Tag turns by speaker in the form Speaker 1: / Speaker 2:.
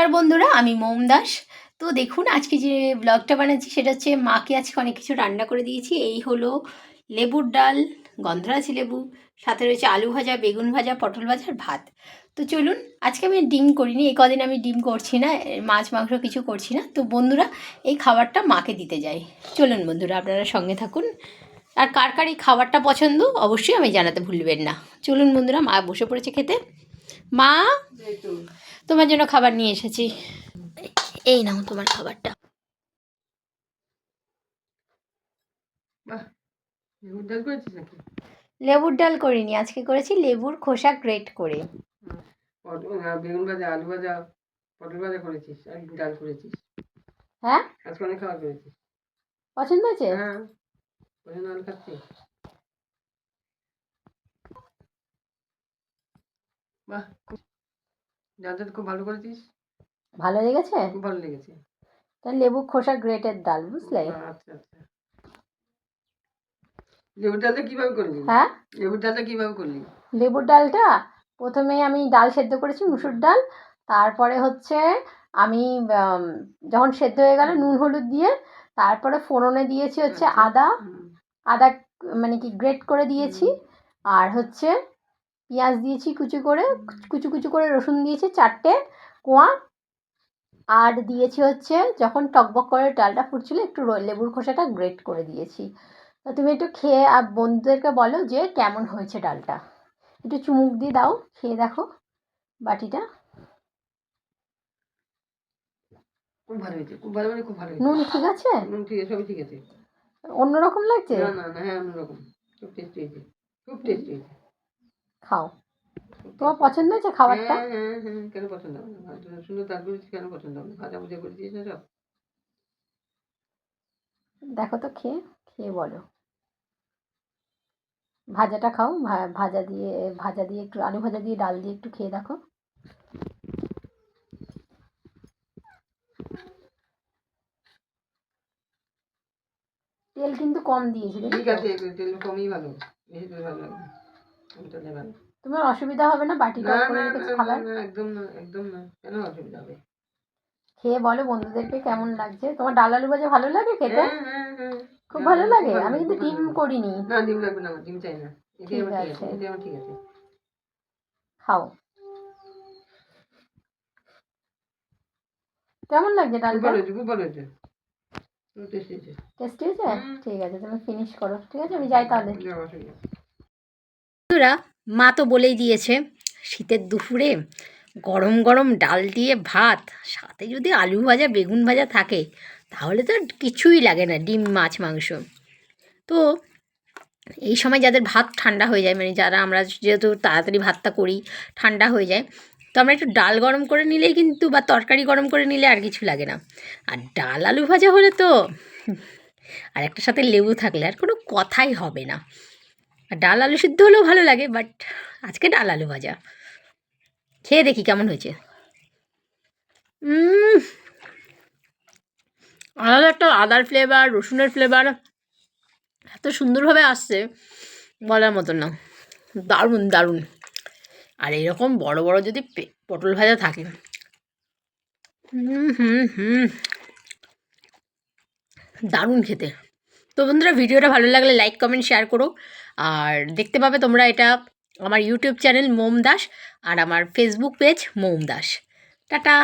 Speaker 1: নমস্কার বন্ধুরা, আমি মোম দাস। তো দেখুন, আজকে যে ব্লগটা বানাচ্ছি, সেটা হচ্ছে মাকে আজকে অনেক কিছু রান্না করে দিয়েছি। এই হলো লেবুর ডাল, গন্ধরাজি লেবু, সাথে রয়েছে আলু ভাজা, বেগুন ভাজা, পটল ভাজা আর ভাত। তো চলুন, আজকে আমি ডিম করিনি, এই কদিন আমি ডিম করছি না, মাছ মাংস কিছু করছি না। তো বন্ধুরা, এই খাবারটা মাকে দিতে যাই। চলুন বন্ধুরা, আপনারা সঙ্গে থাকুন। আর কার কার এই খাবারটা পছন্দ, অবশ্যই আমি জানাতে ভুলবেন না। চলুন বন্ধুরা, মা বসে পড়েছে খেতে। মা? তোমার জন্য খাবার নিয়ে এসেছি। এই নাও তোমার খাবারটা।
Speaker 2: বাহ লেবুর ডাল করেছিস নাকি?
Speaker 1: লেবুর ডাল করিনি আজকে করেছি লেবুর খোসা গ্রেট করে।
Speaker 2: পটল বেগুন ভাজা আলু ভাজা পটল ভাজা করেছিস আর ডাল করেছিস।
Speaker 1: হ্যাঁ?
Speaker 2: আজকে অনেক খাবার করেছিস।
Speaker 1: পছন্দ হয়েছে?
Speaker 2: হ্যাঁ পছন্দ আলু খাচ্ছি। বাহ। ডালটা খুব ভালো করেছিস?
Speaker 1: ভালো লেগেছে?
Speaker 2: খুব ভালো লেগেছে।
Speaker 1: তাহলে লেবু খোসা গ্রেটের ডাল বুঝলে?
Speaker 2: আচ্ছা আচ্ছা। লেবুর ডালটা কীভাবে করলি?
Speaker 1: হ্যাঁ?
Speaker 2: লেবুর ডালটা কীভাবে করলি?
Speaker 1: লেবুর ডালটা প্রথমে আমি ডাল সেদ্ধ করেছি মুসুর ডাল। তারপরে হচ্ছে আমি যখন সেদ্ধ হয়ে গেল নুন হলুদ দিয়ে তারপরে ফোড়নে দিয়েছি হচ্ছে
Speaker 2: আচ্ছা।
Speaker 1: আদা। আদা মানে কি গ্রেট করে দিয়েছি। আর হচ্ছে পেঁয়াজ দিয়েছি কুচি করে কুচু কুচু করে রসুন দিয়েছি চারটে কোয়া আর দিয়েছি হচ্ছে যখন টকবক করে ডালটা ফুটছিল একটু লেবুর খোসাটা গ্রেট করে দিয়েছি। তা তুমি একটু খেয়ে আর বন্ধুদেরকে বলো যে কেমন হয়েছে ডালটা। একটু চুমুক দিয়ে দাও খেয়ে দেখো বাটিটা।
Speaker 2: খুব ভালো হয়েছে খুব ভালো মানে খুব ভালো
Speaker 1: নুন ঠিক আছে?
Speaker 2: নুন ঠিক আছে সবই ঠিক আছে।
Speaker 1: অন্যরকম লাগছে?
Speaker 2: না না না হ্যাঁ অন্যরকম। খুব টেস্টি হয়েছে খুব টেস্টি হয়েছে।
Speaker 1: খাও। তোমার পছন্দ হয়েছে খাবারটা?
Speaker 2: হ্যাঁ হ্যাঁ হ্যাঁ কেন পছন্দ হবে না? সুন্দর ডাল করেছিস কেন পছন্দ হবে না? ভাজা ভুজা করে দিয়েছে সব?
Speaker 1: দেখো তো খেয়ে খেয়ে বলো। ভাজাটা খাও ভাজা দিয়ে ভাজা দিয়ে একটু আলু ভাজা দিয়ে ডাল দিয়ে একটু খেয়ে দেখো। তেল কিন্তু কম দিয়েছি
Speaker 2: ঠিক আছে তেল কমই ভালো বেশি তেল ভালো
Speaker 1: তোমার অসুবিধা হবে না? বাটিটা করে রেখেছি খাবার?
Speaker 2: না একদম না একদম না। কেন অসুবিধা হবে?
Speaker 1: খেয়ে বলো বন্ধুদেরকে কেমন লাগছে। তোমার ডাল আলু ভাজা ভালো লাগে খেতে?
Speaker 2: হ্যাঁ হ্যাঁ হ্যাঁ।
Speaker 1: খুব ভালো লাগে? আমি কিন্তু ডিম করিনি।
Speaker 2: না ডিম লাগবে না ডিম চাই না।
Speaker 1: ঠিক
Speaker 2: আছে। ঠিক
Speaker 1: খাও। কেমন লাগছে ডালটা?
Speaker 2: খুব ভালো হয়েছে। টেস্টি হয়েছে
Speaker 1: ঠিক আছে তুমি ফিনিশ করো ঠিক আছে? আমি যাই তাহলে। বন্ধুরা, মা তো বলেই দিয়েছে, শীতের দুপুরে গরম গরম ডাল দিয়ে ভাত, সাথে যদি আলু ভাজা, বেগুন ভাজা থাকে, তাহলে তো কিছুই লাগে না, ডিম, মাছ, মাংস। তো এই সময় যাদের ভাত ঠান্ডা হয়ে যায় মানে যারা আমরা যেহেতু তাড়াতাড়ি ভাতটা করি, ঠান্ডা হয়ে যায়, তো আমরা একটু ডাল গরম করে নিলেই কিন্তু বা তরকারি গরম করে নিলে আর কিছু লাগে না। আর ডাল আলু ভাজা হলে তো, আর একটা সাথে লেবু থাকলে আর কোনো কথাই হবে না। ডাল আলু সিদ্ধ হলেও ভালো লাগে বাট আজকে ডাল আলু ভাজা। খেয়ে দেখি কেমন হয়েছে। আলাদা একটা আদার ফ্লেভার রসুনের ফ্লেভার এত সুন্দরভাবে আসছে, বলার মতন না। দারুণ দারুণ। আর এরকম বড় বড় যদি পটল ভাজা থাকে। হুম হুম হুম। দারুণ খেতে। তো বন্ধুরা, ভিডিওটা ভালো লাগলে লাইক কমেন্ট শেয়ার করো। আর দেখতে পাবে তোমরা এটা আমার ইউটিউব চ্যানেল মোম দাস আর আমার ফেসবুক পেজ মোম দাস। টাটা!